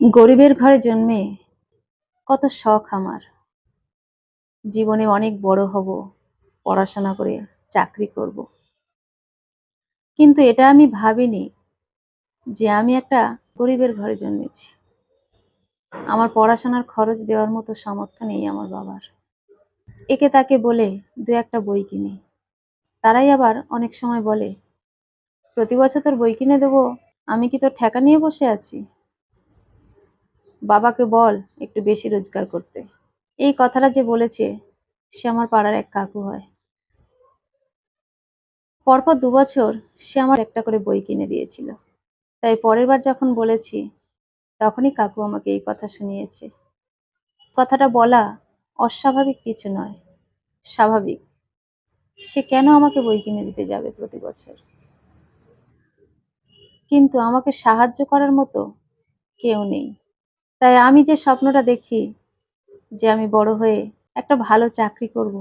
গরিবের ঘরে জন্মে কত শখ আমার। জীবনে অনেক বড় হব, পড়াশোনা করে চাকরি করব। কিন্তু এটা আমি ভাবিনি যে আমি একটা গরিবের ঘরে জন্মেছি। আমার পড়াশোনার খরচ দেওয়ার মতো সামর্থ্য নেই আমার বাবার। একে তাকে বলে দু একটা বই কিনি। তারাই আবার অনেক সময় বলে, প্রতি বছর তোর বই কিনে দেবো, আমি কি তোর ঠেকা নিয়ে বসে আছি? বাবাকে বল একটু বেশি রোজগার করতে। এই কথাটা যে বলেছে, সে আমার পাড়ার এক কাকু হয়। পরপর দু বছর সে আমার একটা করে বই কিনে দিয়েছিল। তাই পরের বার যখন বলেছি, তখনই কাকু আমাকে এই কথা শুনিয়েছে। কথাটা বলা অস্বাভাবিক কিছু নয়, স্বাভাবিক। সে কেন আমাকে বই কিনে দিতে যাবে প্রতি বছর? কিন্তু আমাকে সাহায্য করার মতো কেউ নেই। তাই আমি যে স্বপ্নটা দেখি যে আমি বড় হয়ে একটা ভালো চাকরি করব,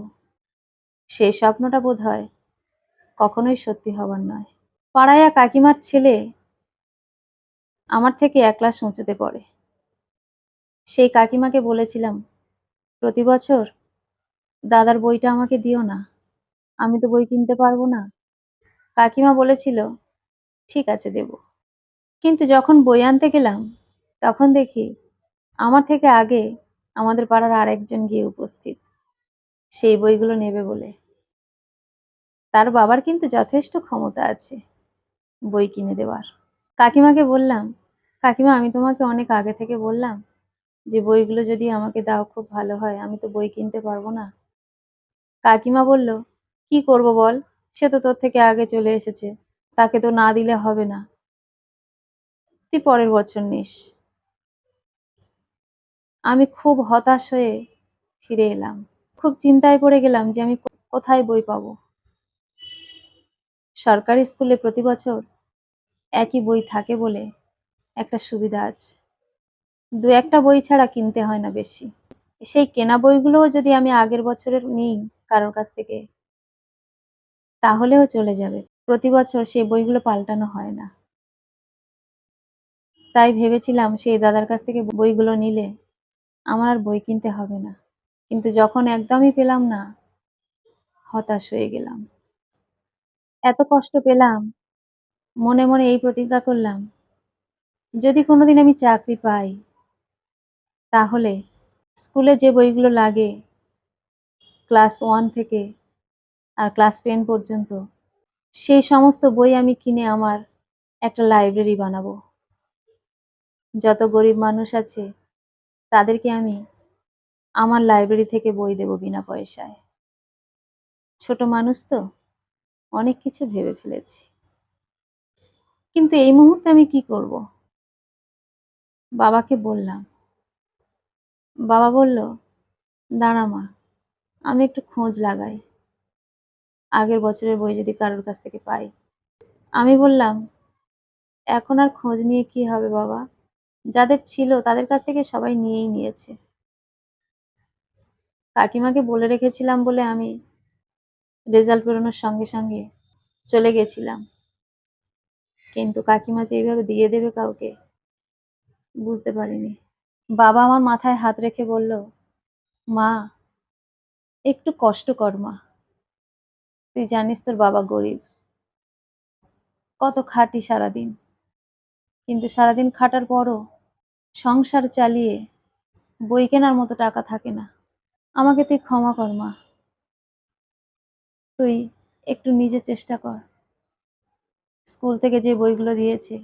সেই স্বপ্নটা বোধ হয় কখনোই সত্যি হবার নয়। পাড়ায়া কাকিমার ছেলে আমার থেকে এক ক্লাস উঁচুতে পড়ে। সেই কাকিমাকে বলেছিলাম, প্রতি বছর দাদার বইটা আমাকে দিও না, আমি তো বই কিনতে পারব না। কাকিমা বলেছিল, ঠিক আছে, দেব। কিন্তু যখন বই আনতে গেলাম, তখন দেখি আমার থেকে আগে আমাদের পাড়ার আর একজন গিয়ে উপস্থিত। সেই বইগুলো নেবে বলে। তার বাবার কিন্তু যথেষ্ট ক্ষমতা আছে বই কিনে দেওয়ার। কাকিমাকে বললাম, কাকিমা, আমি তোমাকে অনেক আগে থেকে বললাম যে বইগুলো যদি আমাকে দাও, খুব ভালো হয়, আমি তো বই কিনতে পারব না। কাকিমা বলল, কি করব বল? সে তো তোর থেকে আগে চলে এসেছে, তাকে তো না দিলে হবে না। তুই পরের বছর নিস। আমি খুব হতাশ হয়ে ফিরে এলাম। খুব চিন্তায় পড়ে গেলাম যে আমি কোথায় বই পাবো। সরকারি স্কুলে প্রতি বছর একই বই থাকে বলে একটা সুবিধা আছে। দু একটা বই ছাড়া কিনতে হয় না বেশি। সেই কেনা বইগুলোও যদি আমি আগের বছরের নিই কারোর কাছ থেকে, তাহলেও চলে যাবে। প্রতি বছর সেই বইগুলো পাল্টানো হয় না। তাই ভেবেছিলাম সেই দাদার কাছ থেকে বইগুলো নিলে আমার আর বই কিনতে হবে না। কিন্তু যখন একদমই পেলাম না, হতাশ হয়ে গেলাম। এত কষ্ট পেলাম, মনে মনে এই প্রতিজ্ঞা করলাম, যদি কোনোদিন আমি চাকরি পাই, তাহলে স্কুলে যে বইগুলো লাগে, ক্লাস ওয়ান থেকে আর ক্লাস টেন পর্যন্ত, সেই সমস্ত বই আমি কিনে আমার একটা লাইব্রেরি বানাবো। যত গরিব মানুষ আছে তাদেরকে আমি আমার লাইব্রেরি থেকে বই দেব বিনা পয়সায়। ছোট মানুষ তো, অনেক কিছু ভেবে ফেলেছি। কিন্তু এই মুহূর্তে আমি কি করব? বাবাকে বললাম। বাবা বলল, দাঁড়া মা, আমি একটু খোঁজ লাগাই। আগের বছরের বই যদি কারোর কাছ থেকে পাই। আমি বললাম, এখন আর খোঁজ নিয়ে কি হবে বাবা? যাদের ছিল তাদের কাছ থেকে সবাই নিয়েই নিয়েছে। কাকিমাকে বলে রেখেছিলাম বলে আমি রেজাল্ট বেরোনোর সঙ্গে সঙ্গে চলে গেছিলাম। কিন্তু কাকিমা যে এইভাবে দিয়ে দেবে কাউকে বুঝতে পারিনি। বাবা আমার মাথায় হাত রেখে বলল, মা, একটু কষ্ট কর মা। তুই জানিস তোর বাবা গরিব। কত খাটি সারাদিন। কিন্তু সারাদিন খাটার পরও সংসার চালিয়ে বই কেনার মতো টাকা থাকে না। আমাকে তুই ক্ষমা কর, মা। তুই একটু নিজে চেষ্টা কর। স্কুল থেকে যে বইগুলো দিয়েছে,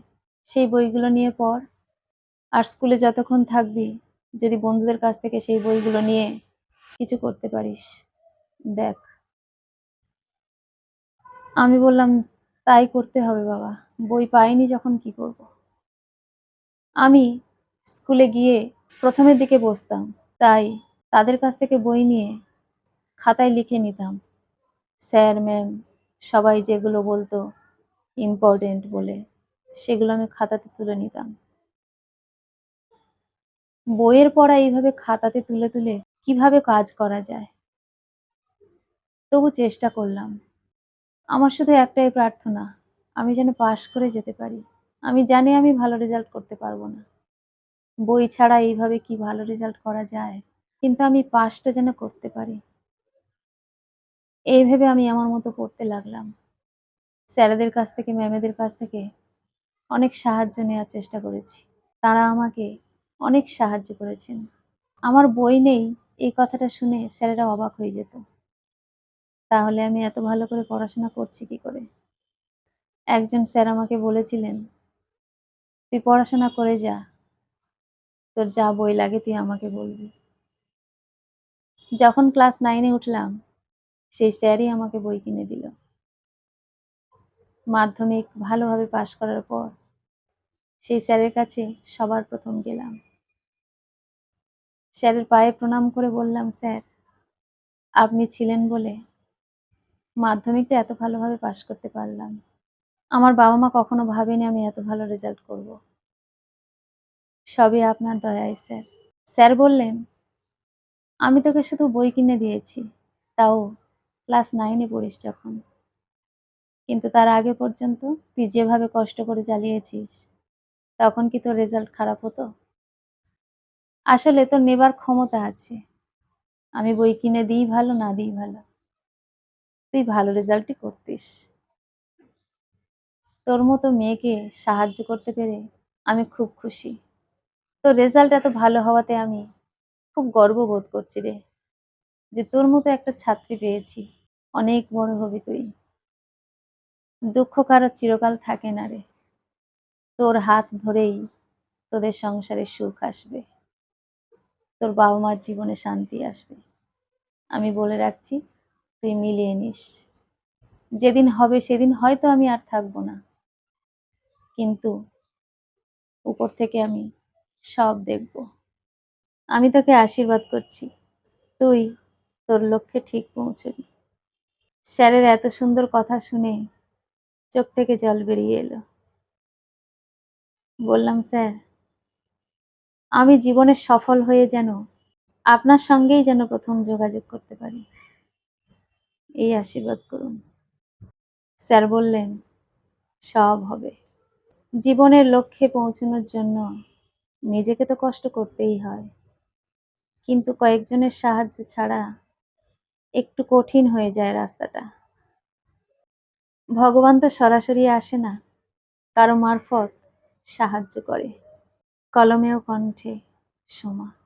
সেই বইগুলো নিয়ে পড়। আর স্কুলে যতক্ষণ থাকবি, যদি বন্ধুদের কাছ থেকে সেই বইগুলো নিয়ে কিছু করতে পারিস, দেখ। আমি বললাম, তাই করতে হবে বাবা। বই পাইনি, যখন কি করব। আমি স্কুলে গিয়ে প্রথমের দিকে বসতাম, তাই তাদের কাছ থেকে বই নিয়ে খাতায় লিখে নিতাম। স্যার, ম্যাম সবাই যেগুলো বলতো ইম্পর্টেন্ট বলে সেগুলো আমি খাতাতে তুলে নিতাম। বইয়ের পড়া এইভাবে খাতাতে তুলে তুলে কীভাবে কাজ করা যায়? তবু চেষ্টা করলাম। আমার শুধু একটাই প্রার্থনা, আমি যেন পাশ করে যেতে পারি। আমি জানি আমি ভালো রেজাল্ট করতে পারব না। বই ছাড়া এইভাবে কি ভালো রেজাল্ট করা যায়? কিন্তু আমি পাসটা যেন করতে পারি। এই ভেবে আমি আমার মতো পড়তে লাগলাম। স্যারেদের কাছ থেকে, ম্যামেদের কাছ থেকে অনেক সাহায্য নেওয়ার চেষ্টা করেছি। তারা আমাকে অনেক সাহায্য করেছেন। আমার বই নেই এই কথাটা শুনে স্যারেরা অবাক হয়ে যেত। তাহলে আমি এত ভালো করে পড়াশোনা করছি কি করে? একজন স্যার আমাকে বলেছিলেন, "তুই পড়াশোনা করে যা। তোর যা বই লাগে তুই আমাকে বলবি।" যখন ক্লাস নাইনে উঠলাম, সেই স্যারই আমাকে বই কিনে দিল। মাধ্যমিক ভালোভাবে পাশ করার পর সেই স্যারের কাছে সবার প্রথম গেলাম। স্যারের পায়ে প্রণাম করে বললাম, "স্যার, আপনি ছিলেন বলে মাধ্যমিকটা এত ভালোভাবে পাশ করতে পারলাম। আমার বাবা-মা কখনো ভাবেনি আমি এত ভালো রেজাল্ট করব। সবই আপনার দয়ায় স্যার।" স্যার বললেন, "আমি তোকে শুধু বই কিনে দিয়েছি, তাও ক্লাস নাইনে পড়িস যখন। কিন্তু তার আগে পর্যন্ত তুই যেভাবে কষ্ট করে চালিয়েছিস, তখন কি তোর রেজাল্ট খারাপ হতো? আসলে তোর নেবার ক্ষমতা আছে। আমি বই কিনে দিই ভালো, না দিই ভালো। তুই ভালো রেজাল্টই করতিস। তোর মতো মেয়েকে সাহায্য করতে পেরে আমি খুব খুশি। তোর রেজাল্ট এত ভালো হওয়াতে আমি খুব গর্ববোধ করছি রে, যে তোর মতো একটা ছাত্রী পেয়েছি। অনেক বড় হবি তুই। দুঃখ কারও চিরকাল থাকে না রে। তোর হাত ধরেই তোদের সংসারে সুখ আসবে। তোর বাবা-মার জীবনে শান্তি আসবে। আমি বলে রাখছি, তুই মিলিয়ে নিস। যেদিন হবে সেদিন হয়তো আমি আর থাকব না। কিন্তু উপর থেকে আমি সব দেখব। আমি তোকে আশীর্বাদ করছি। তুই তোর লক্ষ্যে ঠিক পৌঁছবি।" স্যারের এত সুন্দর কথা শুনে চোখ থেকে জল বেরিয়ে এলো। বললাম, "স্যার, আমি জীবনে সফল হয়ে যেন আপনার সঙ্গেই যেন প্রথম যোগাযোগ করতে পারি। এই আশীর্বাদ করুন।" স্যার বললেন, "সব হবে। জীবনের লক্ষ্যে পৌঁছানোর জন্য নিজেকে তো কষ্ট করতেই হয়। কিন্তু কয়েকজনের সাহায্য ছাড়া একটু কঠিন হয়ে যায় রাস্তাটা। ভগবান তো সরাসরি আসে না, কারও মারফত সাহায্য করে। কলমেও কণ্ঠে সোমা।